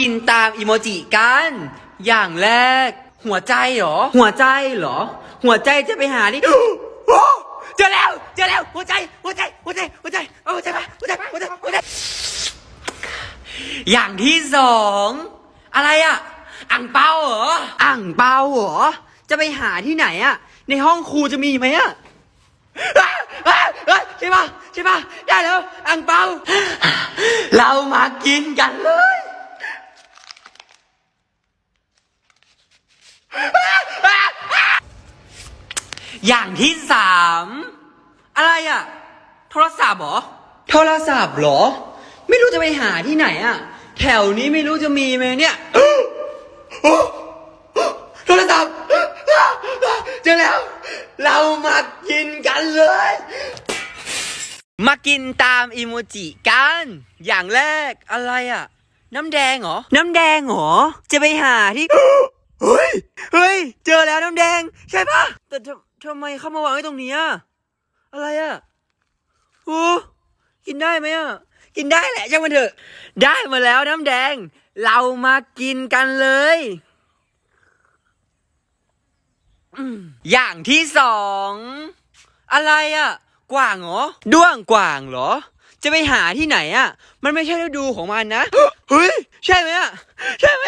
กินตามอีโมจิกัน อย่างแรก หัวใจเหรอ หัวใจเหรอ หัวใจจะไปหานี่โอ้เจอแล้วเจอแล้วหัวใจ หัวใจ หัวใจ หัวใจเอาหัวใจมาหัวใจมาหัวใจหัวใจอย่างที่สองอะไรอะอ่างเปาเหรออ่างเปาเหรอ จะไปหาที่ไหนอะในห้องครูจะมีไหมอะอะอะอะใช่ปะใช่ปะได้แล้วอ่างเปาเรามากินกันเลย อย่างที่สามอะไรอะโทรศัพท์เหรอ โทรศัพท์เหรอ ไม่รู้จะไปหาที่ไหนอะแถวนี้ไม่รู้จะมีไหมเนี่ย โทรศัพท์เจอแล้ว เรามากินกันเลย มากินตามอีโมจิกัน อย่างแรกอะไรอะน้ำแดงเหรอ น้ำแดงเหรอ จะไปหาที่ เฮ้ย เฮ้ย เจอแล้วน้ำแดง ใช่ปะแต่ทำทำไมเข้ามาวางไว้ตรงนี้อะอะไรอะโอ้กินได้ไหมอะกินได้แหละช่างมันเถอะ ได้มาแล้วน้ำแดง เรามากินกันเลยอืมอย่างที่สอง อะไรอะกว่างเหรอด้วงกว่างเหรอ จะไปหาที่ไหนอะมันไม่ใช่ฤดูของมันนะ เฮ้ย ใช่ไหมอะใช่ไหม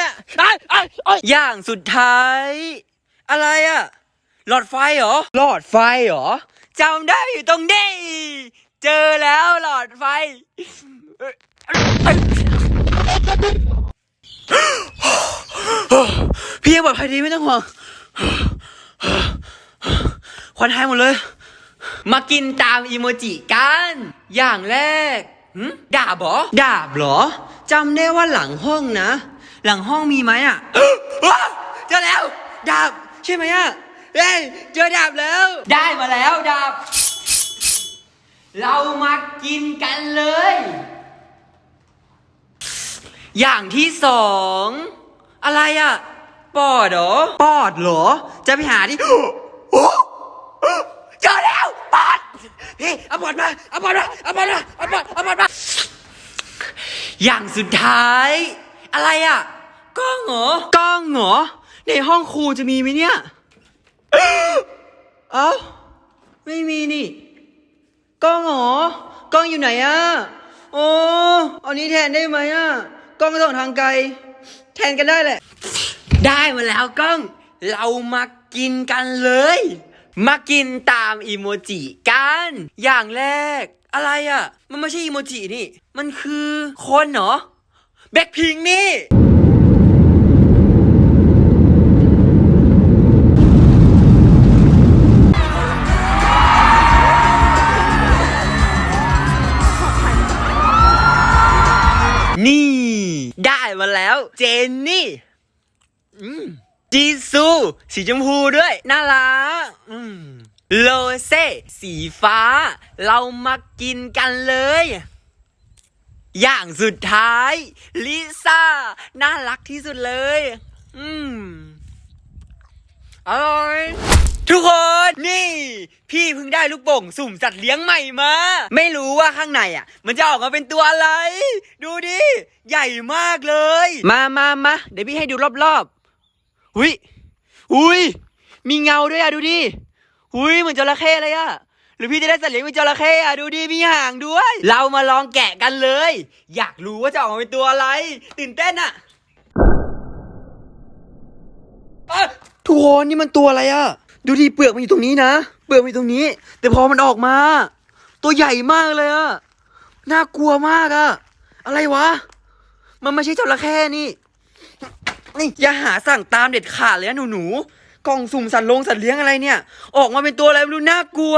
อะไอ้ไอ้ไอ้อย่างสุดท้าย อะไรอะหลอดไฟเหรอ หลอดไฟเหรอจำได้อยู่ตรงนี้ เจอแล้วหลอดไฟ พี่ยังปลอดภัยดีไม่ต้องห่วงควันหายหมดเลย มากินตามอีโมจิกัน อย่างแรกหึดาบเหรอดาบเหรอจำได้ว่าหลังห้องนะ หลังห้องมีไหมอะเจอแล้วดาบใช่ไหมอะเฮ้ยเจอดาบแล้ว ได้มาแล้วดาบ เรามากินกันเลย อย่างที่สอง อะไรอะ ปอดเหรอ ปอดเหรอ จะไปหาที่โอ้เจอแล้วปอดพี่เอาปอดมาเอาปอดมาเอาปอดมาเอาปอดเอาปอดมาอย่างสุดท้าย อะไรอะ กล้องเหรอกล้องเหรอ ในห้องครูจะมีไหมเนี่ย เอ้า ไม่มีนี่ กล้องเหรอ กล้องอยู่ไหนอะโอ้เอานี้แทนได้ไหมอะกล้องส่องทางไกล แทนกันได้แหละ ได้มาแล้วกล้อง เรามากินกันเลย มากินตามอีโมจิกัน อย่างแรก อะไรอะมันไม่ใช่อีโมจินี่ มันคือคนเหรอแบ็คพิงนี่นี่ เจนนี่อืมจีซู สีชมพูด้วย น่ารักอืมโลเซ สีฟ้า เรามากินกันเลย อย่างสุดท้าย ลิซ่า น่ารักที่สุดเลย อืมอร่อยทุกคน นี่ พี่เพิ่งได้ลูกโป่งสุ่มสัตว์เลี้ยงใหม่มา ไม่รู้ว่าข้างในอะ มันจะออกมาเป็นตัวอะไร ดูดิ ใหญ่มากเลย มามามาเดี๋ยวพี่ให้ดูรอบๆหุยหุยมีเงาด้วยอะดูดิหุยเหมือนจระเข้เลยอะหรือพี่จะได้สัตว์เลี้ยงเป็นจระเข้อะดูดิมีหางด้วย เรามาลองแกะกันเลย อยากรู้ว่าจะออกมาเป็นตัวอะไร ตื่นเต้นอะเอ้ยทุกคนนี่มันตัวอะไรอะ ดูที่เปลือกมันอยู่ตรงนี้นะ เปลือกมันอยู่ตรงนี้ แต่พอมันออกมา ตัวใหญ่มากเลยอะน่ากลัวมากอะอะไรวะ มันไม่ใช่จระเข้นี่นี่อย่าหาสั่งตามเด็ดขาดเลยนะหนูหนูๆกล่องสุ่มสัตว์ลงสัตว์เลี้ยงอะไรเนี่ย ออกมาเป็นตัวอะไรไม่รู้น่ากลัว